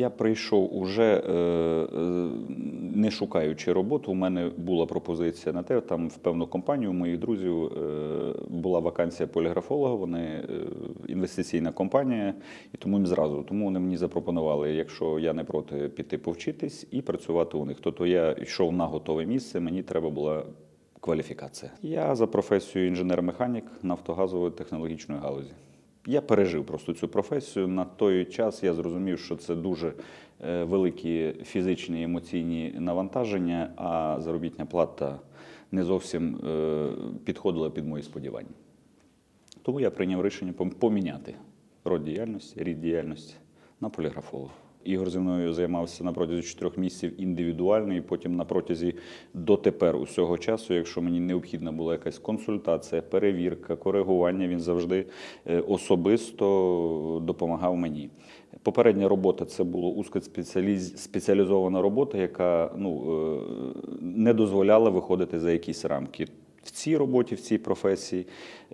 Я прийшов уже е, е, не шукаючи роботу. У мене була пропозиція на те. Там в певну компанію моїх друзів е, була вакансія поліграфолога. Вони інвестиційна компанія, і тому їм зразу. Тому вони мені запропонували, якщо я не проти піти повчитись і працювати у них. Тобто я йшов на готове місце, мені треба була. Кваліфікація. Я за професією інженер-механік нафтогазової технологічної галузі. Я пережив просто цю професію. На той час я зрозумів, що це дуже е, великі фізичні і емоційні навантаження, а заробітня плата не зовсім е, підходила під мої сподівання. Тому я прийняв рішення поміняти род діяльності, рід діяльності на поліграфолога. Ігор зі мною займався на протязі чотирьох місяців індивідуально, і потім на протязі дотепер усього часу, якщо мені необхідна була якась консультація, перевірка, коригування, він завжди е, особисто допомагав мені. Попередня робота це була узкоспеціалізована робота, яка ну, е, не дозволяла виходити за якісь рамки. В цій роботі, в цій професії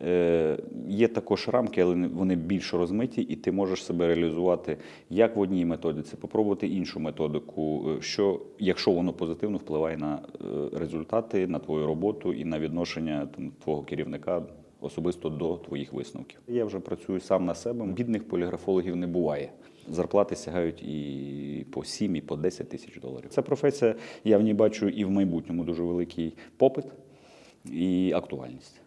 е, є також рамки, але вони більш розмиті, і ти можеш себе реалізувати як в одній методиці, попробувати іншу методику, е, що якщо воно позитивно впливає на е, результати, на твою роботу і на відношення там, твого керівника особисто до твоїх висновків. Я вже працюю сам на себе. Бідних поліграфологів не буває. Зарплати сягають і по 7, і по 10 тисяч доларів. Ця професія, я в ній бачу і в майбутньому дуже великий попит і актуальність.